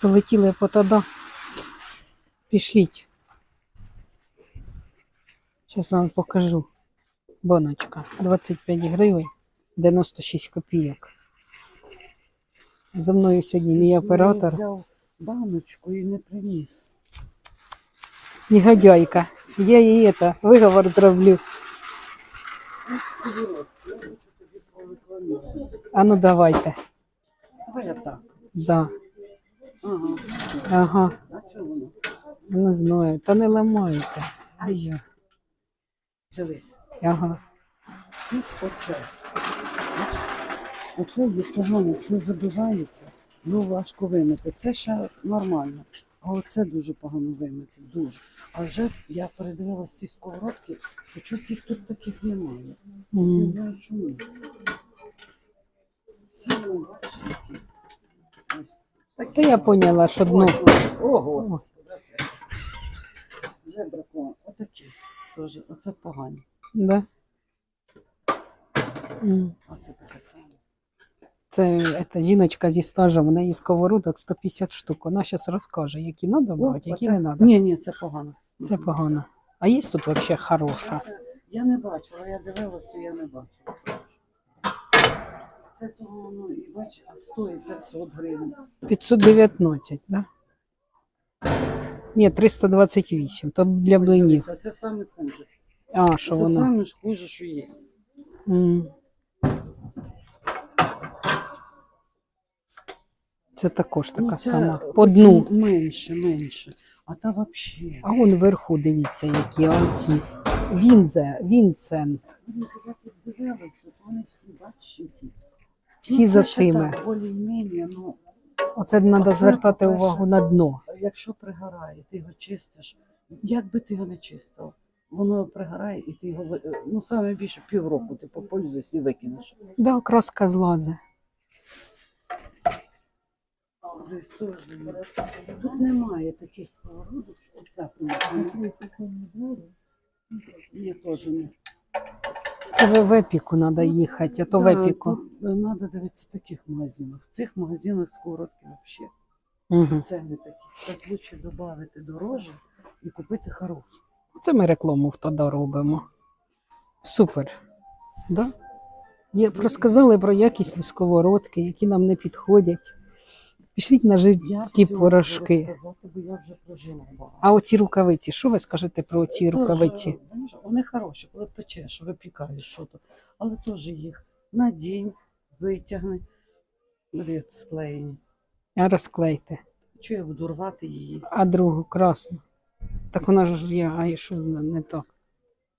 Прилетіли по тода. Пішліть. Зараз вам покажу. Баночка. 25 гривень, 96 копійок. За мною сьогодні мій Я оператор. взяв баночку і не приніс. Негодяйка. Я їй это, виговор зроблю. А ну давайте. Давай я так. Да. Ага. Не знаю. Та не ламайте. А я. Дивись. Ага. Тут оце. Оце є погано, це забивається, ну важко вимити. Це ще нормально. А оце дуже погано вимити, дуже. А вже я передивилася ці сковородки, то щось їх тут таких немає. Не знаю чому. Всі. Ось. Та я поняла, що дно. Ого. Вже бракувало. Отакі. Теж. Оце погані. Да. М. А це таке саме. Це ета, жіночка зі стажем, у неї сковородок 150 штук. Вона зараз розкаже, які треба брати, які не треба. Ні, ні, це погано. Це погано. А є тут взагалі хороша? Я не бачила, я дивилась, то я не бачила. Це того воно і бач, а стоїть 500 гривень. 519, да? Ні, 328, то для блинів. Це, це саме хуже. А, що це воно? саме ж хуже, що є. М. Це також така Ну, це сама. По дну. Менше, менше. А та взагалі. А вон вверху дивіться, які а оці. Вінзе, Вінцент. Я тут дивилася, то вони всі бачать. Всі за цими. Ну, Оце треба звертати по-перше, увагу на дно. якщо пригорає, ти його чистиш, як би ти його не чистив, воно пригорає і ти його, ну, саме більше півроку ти попользуєшся і викинеш. Да, краска злазе. Тут немає таких сковородок, що оця примірна. Ні, теж не. Це в епіку треба їхати, а то в епіку. Треба дивитися в таких магазинах. В цих магазинах сковородки взагалі. Угу. Це не такі. Так лучше додати дороже і купити хорошу. Це ми рекламу в тоді робимо. Супер. Да? Я розказали про якісні сковородки, які нам не підходять. Пішліть на всього порошки. А оці рукавиці, що ви скажете про ці рукавиці? Вони хороші, коли печеш, випікаєш що то. Але теж їх надінь, витягни, склеєні. А розклейте. Що я буду рвати її? А другу красну. Так вона ж є, а що вона не так?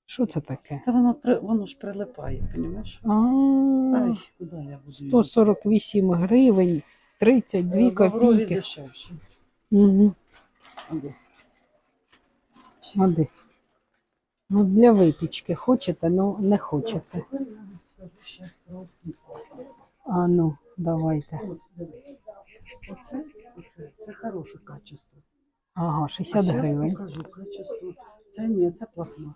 Що це таке? Та воно, воно ж прилипає, розумієш? А, Ай, куди я буду? 148 гривень, 32 Е, копійки. дешевше. Угу. Води. Ну, для випічки хочете, ну не хочете. А ну, давайте. Оце, оце, це хороше качество. Ага, 60 щас гривень. покажу качество. Це ні, це пластмаса.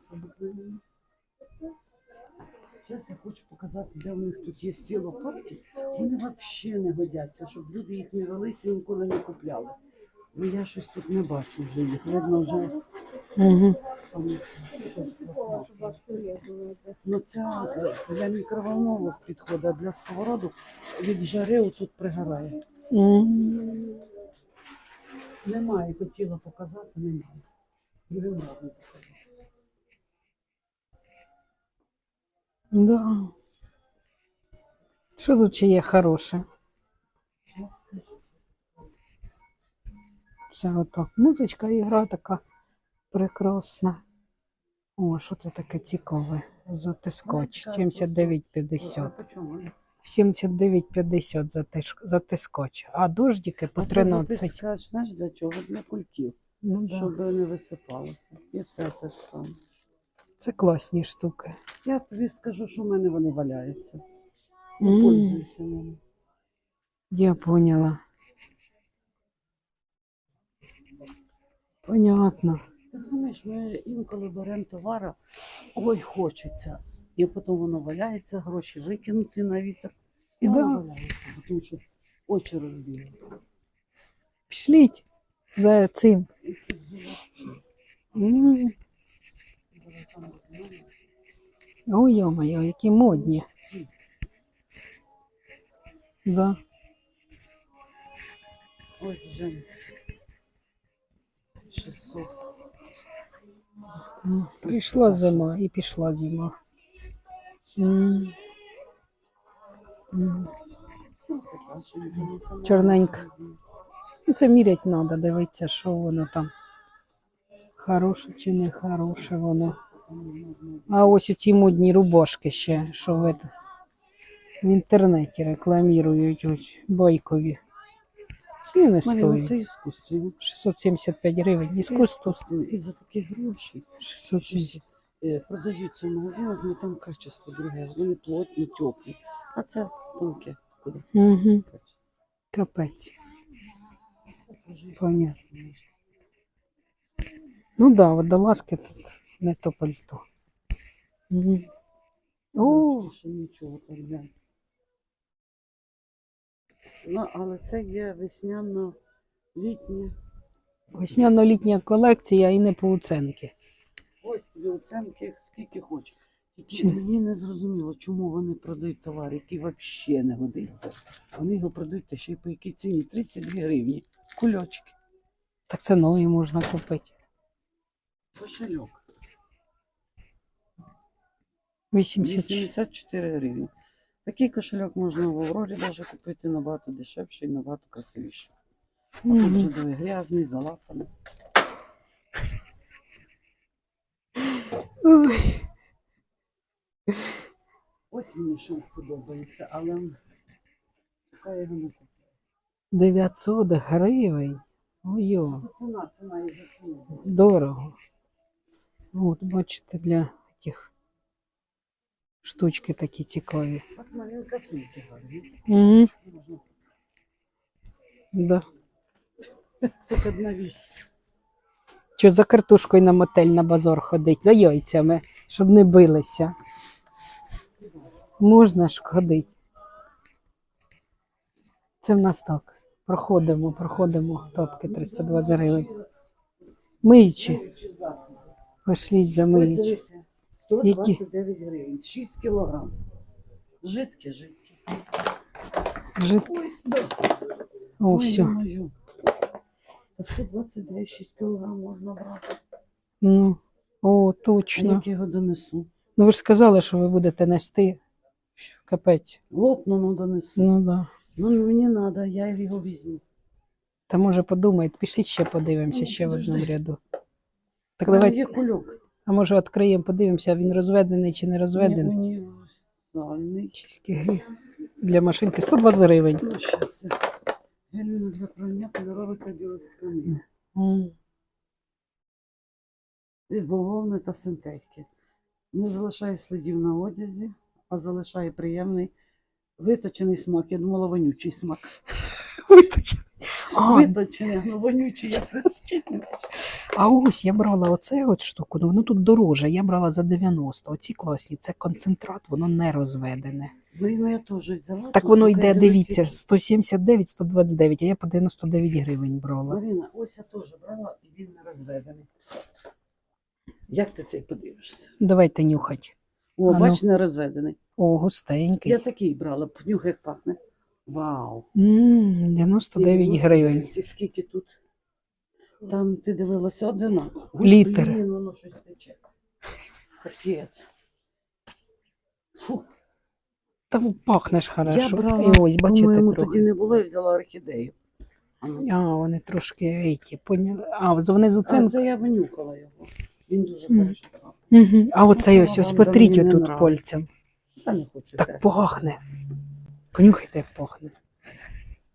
Зараз я хочу показати, де у них тут є ці лопатки. Вони взагалі не годяться, щоб люди їх не велися і ніколи не купляли. Ну я щось тут не бачу вже їх. Видно, вже Угу. це. Ну ця е, для мікроволновок підходить, а для сковородок від жари отут пригорає. Немає, хотіла показати, немає. Другим разом Да. Що тут ще є хороше? Це отак. Музичка і гра така прекрасна. О, що це таке цікаве? Затискач. 79,50. По чому вони? 79,50 затиш- затискач. А дождики по А це 13. знаєш, для чого? Для кульків, Ну, да. щоб не висипалося. І це те ж саме. Це класні штуки. Я тобі скажу, що в мене вони валяються. Не пользуюся ними. Я поняла. Понятно. Розумієш, ми інколи беремо товара, ой, хочеться. І потім воно валяється, гроші викинуті на вітер. І Да. воно валяється, тому що очі розбили. Пішліть за цим. М. Ой, йо-моє, які модні. Да. Ось женська. 600. Прийшла зима і пішла зима. Чорненька. Ну, Це мірять треба, дивитися, що воно там. Хороше чи не хороше воно. А ось ці модні рубашки ще, що в, в інтернеті рекламують ось байкові. Ці не стоять. іскусство. 675 гривень. Іскусство. І за такі гроші. 670. Е, Продаються в магазинах, але там качество друге. Вони плотні, теплі. А це тонке. Угу. Капець. Понятно. Ну да, водолазки тут не то пальто. О, Ще нічого там глянь. Ну, але це є весняно-літнє. весняно-літня колекція і не пауценки. Ось тобі оцінки скільки хочеш. Тільки мені не зрозуміло, чому вони продають товар, який взагалі не годиться. Вони його продають та ще й по якій ціні 32 гривні. Кульочки, Так це нові можна купити. кошельок. 80. 84 гривні. Такий кошельок можна в Аврорі навіть купити набагато дешевше і набагато красивіше. А тут Мгм. вже диви, грязний, залапаний. Ой. Ось мені що подобається, але така його не купила. 900 гривень. Ой-о, Ціна, ціна і за ціну. дорого. От, бачите, для штучки такі цікаві. От маленька сумки гарні. Угу. Да. Так одна віч. Що за картошкою на мотель на базар ходить, за яйцями, щоб не билися. Можна ж ходити. Це в нас так. Проходимо, проходимо топки 320 гривень. Миючі. Пошліть за миючі. Дивися, 129 гривень, 6 кілограм. Жидке, жидке. Жидке. Ой, да. О, Ой, все. Та 129, 6 кілограм можна брати. Ну, о, А точно. як я його донесу? Ну ви ж сказали, що ви будете нести. Капець. Лопну, ну донесу. Ну да. Ну мені треба, я його візьму. Та може подумайте, пішліть ще подивимося, ще в одному ряду. Так давайте. є кульок. А може відкриємо, подивимося, він розведений чи не Ні, розведений. Універсальний. Чиськи Для машинки 120 гривень. Ну, щас. Для прання кольорових та білих тканин. М. Із бавовни та синтетики. Не залишає слідів на одязі, а залишає приємний виточений смак. Я думала, вонючий смак. Виточений. А, Виточений, ну вонючий, я чуть не бачу. а ось я брала оце от штуку, ну воно тут дороже, я брала за 90. Оці класні, це концентрат, воно не розведене. Ну, я теж взяла. Так тут воно така, йде, дивіться, 179, 129, а я по 99 гривень брала. Маріна, ось я теж брала, і він не розведений. Як ти цей подивишся? Давайте нюхать. О, А ну. бач, не розведений. О, густенький. Я такий брала, понюх як пахне. Вау. М, 99 гривень. І скільки тут? Там ти дивилася одинаково. Літр. Блін, воно щось тече. Капець. Фу, Та пахнеш хорошо. я брала, І ось, бачите, по-моєму, трохи. тоді не було, я взяла орхідею. А, ну. А, вони трошки еті, поняли. А, внизу А, це. це я винюхала його. Він дуже Мгм. хорошо пахне. Угу. А оцей ось, ось Вам да потріть не отут пальцем. Та не хочу. Так пахне. Понюхайте, як пахне.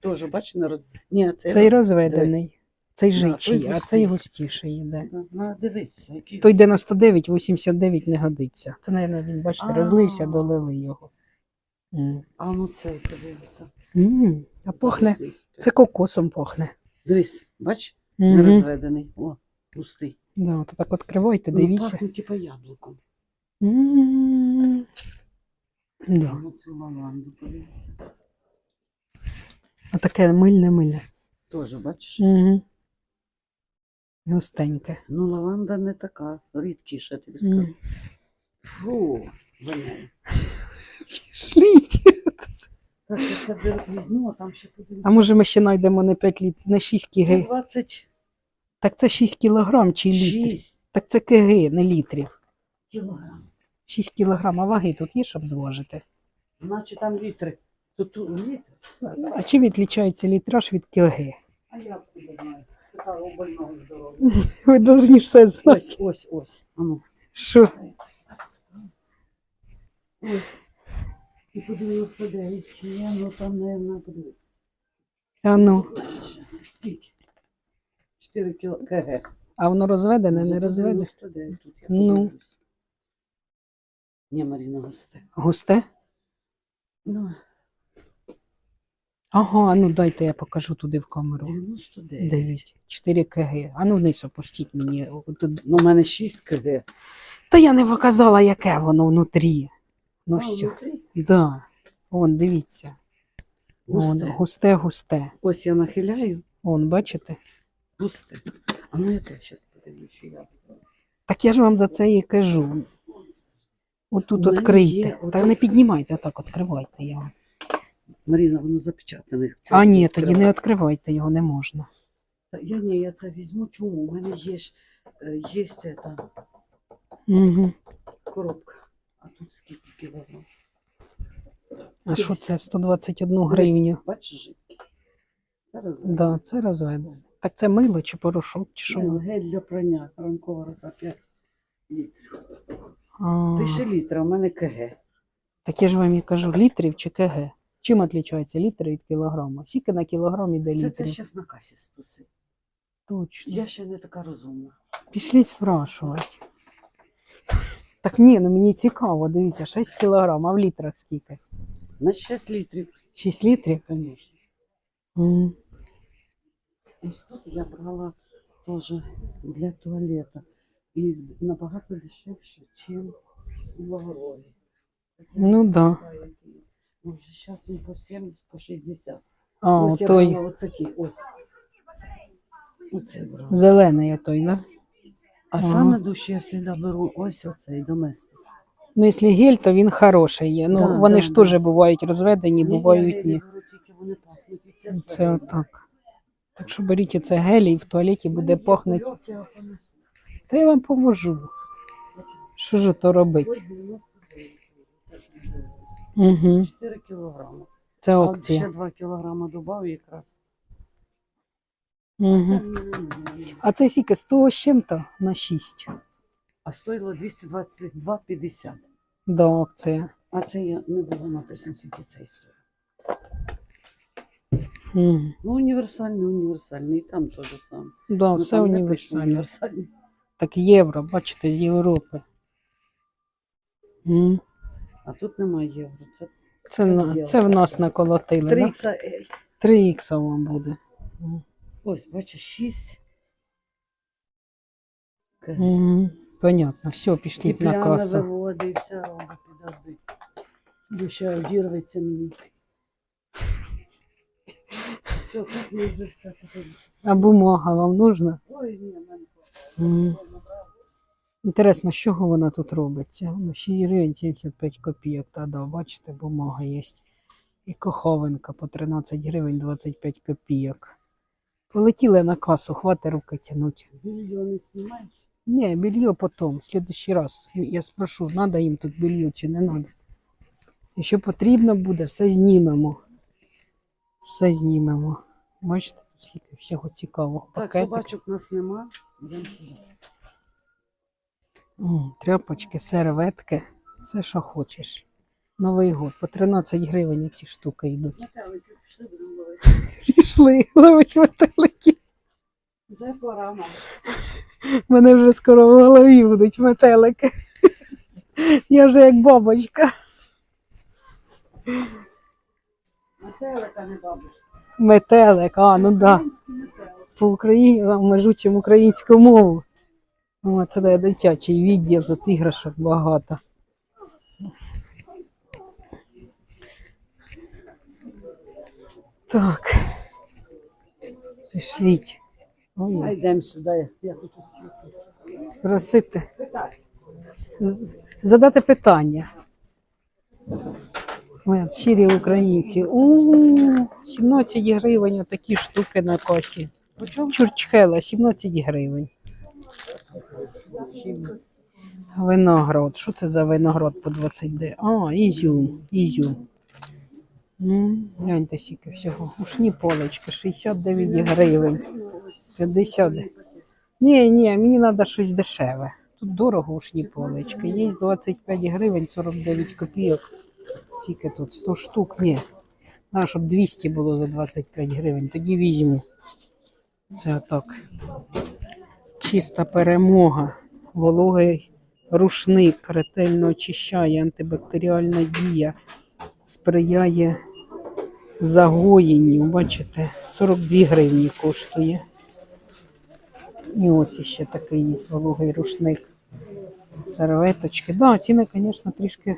Теж, бач, не. Ні, це Цей розведений, цей жичий, той а цей густіший йде. Надо дивитися, який. Той 99, 89 не годиться. Це, мабуть, він, бачите, розлився, долили його. М. А ну цей подивися. М, А пахне. Це кокосом пахне. Дивись, бач, не розведений. О, пустий. Да, то так відкривайте, Ну, дивіться. пахне типа яблуком. М. Да. Цю лаванду. А таке мильне-мильне. Теж, бачиш? Угу. Густеньке. Ну, лаванда не така, рідкіша, я тобі скажу. М. Фу. Пішліть. Так, я це бер- візьму, а там ще. А може ми ще знайдемо не 5 літрів, не 6 кг. 26 Так це 6 кілограм чи літрів? Так це кг, не літрів. кілограм. 6 кілограм, а ваги тут є, щоб зважити. Значить там літри. Тут тут літр. А чим відлічається літраж від кілги? А я куди знаю. Така у больного здорова. Ви повинні все знати. Ось, ось, ось. А ну. Що? Ось. І по 99 чи є, ну там, наверное, подивитися. А ну, Скільки? 4 кг. а воно розведене, не розведене? 99 тут я Ну. подивлюсь. Ні, Маріна густе. Густе? Ну, Ага, ну дайте я покажу туди в камеру. 99. 9, 4 кг. А ну вниз опустіть мені. Тут- Ну, у мене 6 кг. Та я не показала, яке воно внутрі. Ну А, все. внутрі? Да. Вон, дивіться. Вон, Густе. густе, густе. Ось я нахиляю. Вон, бачите? Густе. А ну я теж зараз подивлюсь, що я. Так я ж вам за це і кажу. Отут відкрийте. є Та не піднімайте, отак відкривайте його. Маріна, воно запечатане. А ні, тоді відкривати? не відкривайте його, не можна. Та Я ні, я це візьму. Чому? У мене є ж е, є ця Угу. коробка. А тут скільки кілограм? А що це? 121 Дивись, гривню. Бачиш? жидкий? Зараз Да, це розведено. Так це мило чи порошок, чи що? Що? Гель для прання ранкова роса 5 літрів. А, Пише літра, у мене КГ. так я ж вам і кажу, літрів чи КГ? Чим відрізняється літр від кілограма? Скільки на кілограм іде Це ти літрів? зараз на касі спроси. Точно. Я ще не така розумна. Пішліть спрашувати. Так ні, ну мені цікаво, дивіться, 6 кілограм, а в літрах скільки? На 6 літрів, 6 літрів? звісно. М. Ось тут я брала теж для туалета. І набагато дешевше, ніж у Лаврові. Ну да. Може, зараз він по 70, по 60. А, ось я той брала оцякий, ось. Оце брала. зелений той, да? А Ага. саме дужче я завжди беру ось оцей доместос. Ну, якщо гель, то він хороший є. Ну, Да, вони да, ж да. теж бувають розведені, бувають ні. беру тільки вони пахнуть. І це, отак. Так що беріть оце гель і в туалеті буде Мені пахнути. Та я вам поможу. Що ж то робити? Угу. 4 кілограми. Це А ще 2 кілограми додав якраз. Угу. А це скільки 100 з чим-то на 6. А стоїло 222,50. Да, опція. А це я не було написано, скільки це стоїть. Угу. Ну, універсальний, універсальний, і там теж саме. Да, Ну, все універсальне. Так євро, бачите, з Європи. М. А тут немає євро. Це Це, на, це в нас наколотили. 3 Да? XL. 3 ікса вам буде. Ось, бачиш, 6. Мгм. Понятно, все, І пішліть на прямо касу. заводи, і вся робить, підожди. Ще одірветься мені. Все, тут ми вже все подивимося. А бумага вам нужна? Ой, ні, мене. Інтересно, з чого вона тут робиться? Ну, 6 гривень 75 копійок. Та да, бачите, бумага є. І коховинка по 13 гривень 25 копійок. Полетіли на касу, хватить руки тянуть. Відео не знімаєш? Ні, белье потом, в следующий раз. Я спрошу, надо їм тут белье чи не надо. Якщо потрібно буде, все знімемо. Все знімемо. Бачите, скільки всього цікавого. Так, Пакетик. собачок у нас нема. Йдемо Тряпочки, серветки, все, що хочеш. Новий год. По 13 гривень ці штуки йдуть. Метелики пішли, будемо ловити. Пішли, ловить метелики. Вже пора нам. Мене вже скоро в голові будуть метелики. Я вже як бабочка. Метелика не бабиш. Метелик, а, ну да. По Україні ми жучимо українську мову. О, це де дитячий відділ, тут іграшок багато. Так. Пішліть. Йдемо сюди. Я хочу спросити. Задати питання. От щирі українці. У 17 гривень такі штуки на. Почому? Чурчхела 17 гривень. Виноград. Що це за виноград по 20 д? А, ізюм. Ізюм. Гляньте скільки всього. Ушні полочки 69 гривень. 50. Ні, ні, мені треба щось дешеве. Тут дорого ушні полочки. Є 25 гривень, 49 копійок. Тільки тут 100 штук. Ні. А, щоб 200 було за 25 гривень. Тоді візьму. Це так. Чиста перемога. Вологий рушник ретельно очищає, антибактеріальна дія, сприяє загоєнню. Бачите, 42 гривні коштує. І ось ще такий є вологий рушник. Серветочки. Да, ціни, звісно, трішки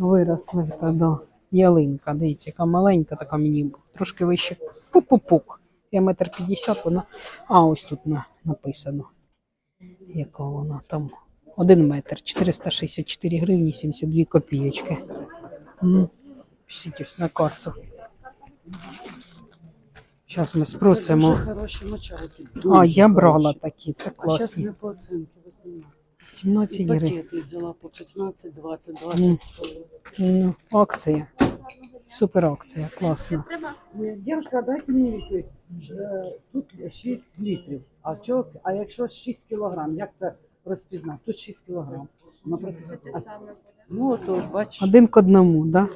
виросли. Та да. Ялинка, дивіться, яка маленька, така мені трошки вище. Пук-пук-пук. Я метр п'ятдесят, вона. А, ось тут на, написано. Яка вона там? Один метр, 464 гривні, 72 копійочки. Ну, пишіть ось на касу. Зараз ми Це спросимо. дуже хороші мочалки. А, я брала такі, це А зараз класні. не по оцінки 18. 17 гривень. пакети взяла по 15, 20, 20 стоїть. Ну, акція. Супер акція, класно. Дівчинка, дайте мені відповідь. Е, Тут 6 літрів. А, чо, а якщо 6 кілограм, як це розпізнати? Тут 6 кілограм. Наприклад, а- ну отож, бачиш. Один к одному, да?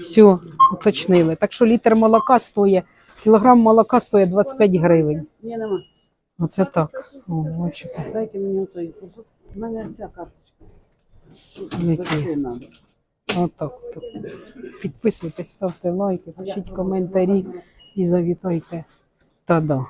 Все, уточнили. Так що літр молока стоїть, кілограм молока стоїть 25 гривень. Ні, нема. Оце так. О, бачите. Дайте мені отой. кажу. У мене ця карточка. Зберегти надо. Отак. от. Підписуйтесь, ставте лайки, пишіть коментарі і завітайте. Та да.